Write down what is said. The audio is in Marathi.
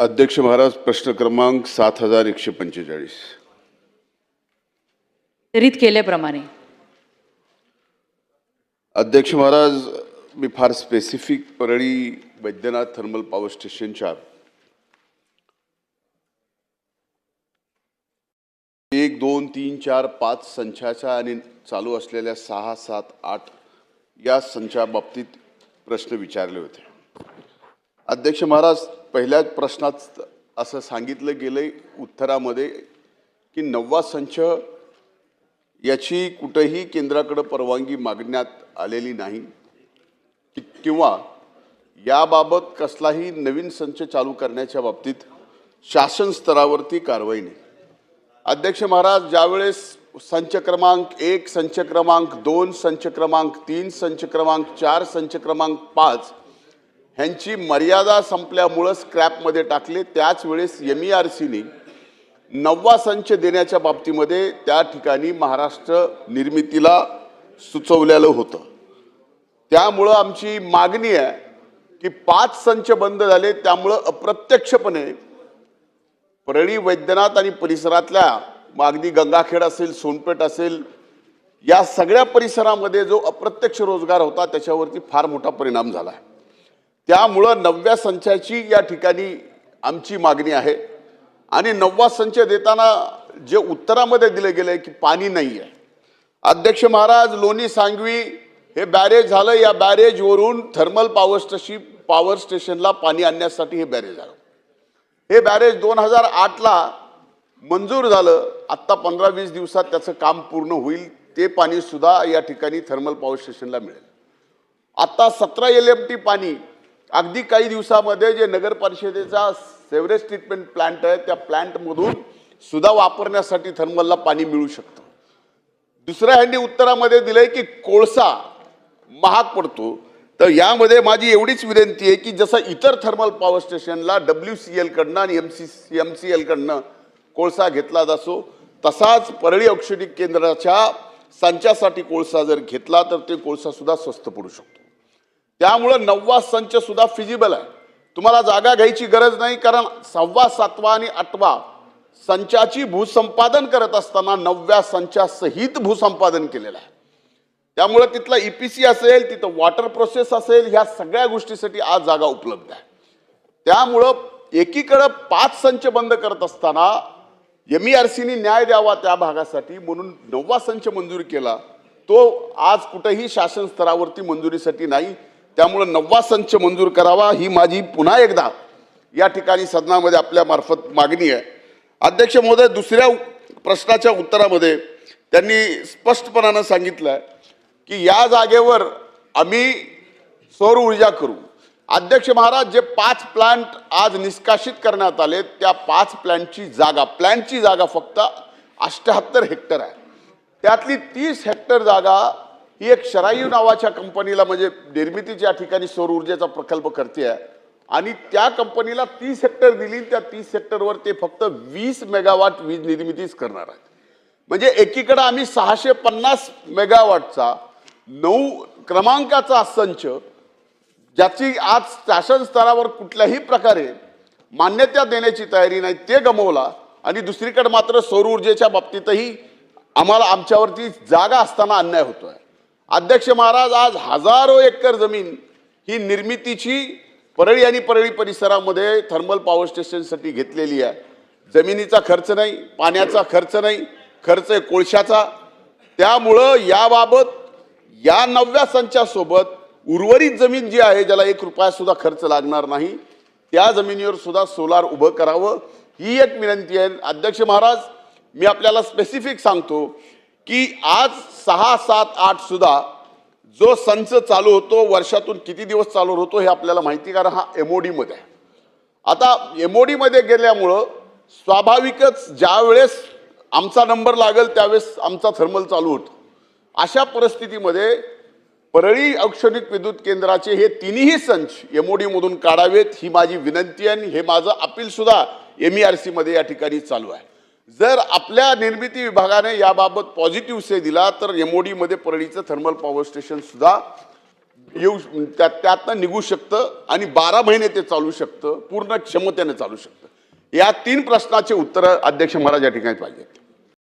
अध्यक्ष महाराज प्रश्न क्रमांक सात हजार एकशे पंचेचाळीस. वितरित केल्याप्रमाणे. अध्यक्ष महाराज मी फार specific Parli Vaidyanath thermal power स्टेशनच्या एक दोन तीन चार पाच संचाच्या आणि चालू असलेल्या सहा सात आठ या संचाबाबतीत प्रश्न विचारले होते. अध्यक्ष महाराज पहिल्याच प्रश्नात असं सांगितलं गेलंय उत्तरामध्ये की नववा संच याची कुठंही केंद्राकडं परवानगी मागण्यात आलेली नाही. कि- किंवा याबाबत कसलाही नवीन संच चालू करण्याच्या बाबतीत शासन स्तरावरती कारवाई नाही. अध्यक्ष महाराज ज्यावेळेस संच क्रमांक एक संच क्रमांक दोन संच क्रमांक तीन संच क्रमांक चार संच क्रमांक पाच ह्यांची मर्यादा संपल्यामुळं स्क्रॅपमध्ये टाकले. त्याच वेळेस एम ई आर सीने नववा संच देण्याच्या बाबतीमध्ये त्या ठिकाणी महाराष्ट्र निर्मितीला सुचवलेलं होतं. त्यामुळं आमची मागणी आहे की पाच संच बंद झाले. त्यामुळं अप्रत्यक्षपणे परळी वैद्यनाथ आणि परिसरातल्या मागणी गंगाखेड असेल सोनपेठ असेल या सगळ्या परिसरामध्ये जो अप्रत्यक्ष रोजगार होता त्याच्यावरती फार मोठा परिणाम झाला आहे. त्यामुळं नवव्या संचाची या ठिकाणी आमची मागणी आहे. आणि नववा संच देताना जे उत्तरामध्ये दिले गेले की पाणी नाही आहे अध्यक्ष महाराज लोणी सांगवी हे बॅरेज झालं या बॅरेजवरून थर्मल पॉवर स्टेशन पॉवर स्टेशनला पाणी आणण्यासाठी हे बॅरेज झालं. हे बॅरेज दोन हजार आठला मंजूर झालं. आत्ता पंधरा वीस दिवसात त्याचं काम पूर्ण होईल. ते पाणीसुद्धा या ठिकाणी थर्मल पॉवर स्टेशनला मिळेल. आत्ता सतरा एल एम टी पाणी अगदी काही दिवसामध्ये जे नगर परिषदेचा सेवरेज ट्रीटमेंट प्लांट आहे त्या प्लांटमधून सुद्धा वापरण्यासाठी थर्मलला पाणी मिळू शकतं. दुसऱ्या ह्यांनी उत्तरामध्ये दिलंय की कोळसा महाग पडतो. तर यामध्ये माझी एवढीच विनंती आहे की जसं इतर थर्मल पॉवर स्टेशनला डब्ल्यू सी एलकडनं आणि एम सी एम सी एलकडनं कोळसा घेतला जातो तसाच परळी औषधिक केंद्राच्या संचासाठी कोळसा जर घेतला तर ते कोळसासुद्धा स्वस्त पडू शकतो. त्यामुळं नववा संच सुद्धा फिजिबल आहे. तुम्हाला जागा घ्यायची गरज नाही कारण सहावा सातवा आणि आठवा संचाची भूसंपादन करत असताना नवव्या संचासहित भूसंपादन केलेलं आहे. त्यामुळे तिथला ईपीसी असेल तिथं वॉटर प्रोसेस असेल ह्या सगळ्या गोष्टीसाठी आज जागा उपलब्ध आहे. त्यामुळं एकीकडं पाच संच बंद करत असताना एम ई आर सीने न्याय द्यावा त्या भागासाठी म्हणून नववा संच मंजूर केला. तो आज कुठेही शासन स्तरावरती मंजुरीसाठी नाही. त्यामुळं नववा संच मंजूर करावा ही माझी पुन्हा एकदा या ठिकाणी सदनामध्ये आपल्यामार्फत मागणी आहे. अध्यक्ष महोदय दुसऱ्या प्रश्नाच्या उत्तरामध्ये त्यांनी स्पष्टपणानं सांगितलं की या जागेवर आम्ही सौर ऊर्जा करू. अध्यक्ष महाराज जे पाच प्लांट आज निष्कासित करण्यात आले त्या पाच प्लांटची जागा प्लांटची जागा फक्त अष्ट्याहत्तर हेक्टर आहे. त्यातली तीस हेक्टर जागा ही एक शरायू नावाच्या कंपनीला म्हणजे निर्मितीच्या ठिकाणी सौर ऊर्जेचा प्रकल्प करते आहे. आणि त्या कंपनीला तीस हेक्टर दिली त्या तीस हेक्टरवर ते फक्त वीस मेगावॉट वीज निर्मितीच करणार आहेत. म्हणजे एकीकडे आम्ही सहाशे पन्नास मेगावॉटचा नऊ क्रमांकाचा संच ज्याची आज शासन स्तरावर कुठल्याही प्रकारे मान्यता देण्याची तयारी नाही ते गमवला आणि दुसरीकडे मात्र सौर ऊर्जेच्या बाबतीतही आम्हाला आमच्यावरती जागा असताना अन्याय होतो आहे अध्यक्ष महाराज आज हजारो एकर जमीन ही निर्मितीची परळी आणि परळी परिसरामध्ये थर्मल पॉवर स्टेशनसाठी घेतलेली आहे. जमिनीचा खर्च नाही पाण्याचा खर्च नाही खर्च आहे कोळशाचा. त्यामुळं याबाबत या नवव्या संचासोबत उर्वरित जमीन जी आहे ज्याला एक रुपयासुद्धा खर्च लागणार नाही त्या जमिनीवर सुद्धा सोलार उभं करावं. ही एक विनंती आहे. अध्यक्ष महाराज मी आपल्याला स्पेसिफिक सांगतो की आज सहा सात आठ सुद्धा जो संच चालू होतो वर्षातून किती दिवस चालू होतो हे आपल्याला माहिती कारण हा एम ओ डीमध्ये आहे. आता एम ओ डीमध्ये गेल्यामुळं स्वाभाविकच ज्यावेळेस आमचा नंबर लागेल त्यावेळेस आमचा थर्मल चालू होतो. अशा परिस्थितीमध्ये परळी औक्षणिक विद्युत केंद्राचे हे तिन्ही संच एम ओ डीमधून काढावेत ही माझी विनंती आहे आणि हे माझं अपीलसुद्धा एम ई आर सीमध्ये या ठिकाणी चालू आहे. जर आपल्या निर्मिती विभागाने याबाबत पॉझिटिव्ह से दिला तर एमओडीमध्ये परळीचं थर्मल पॉवर स्टेशनसुद्धा येऊ म्हणजे त्या त्यातनं निघू शकतं आणि बारा महिने ते चालू शकतं पूर्ण क्षमतेने चालू शकतं. या तीन प्रश्नाचे उत्तरं अध्यक्ष महाराज या ठिकाणी पाहिजेत.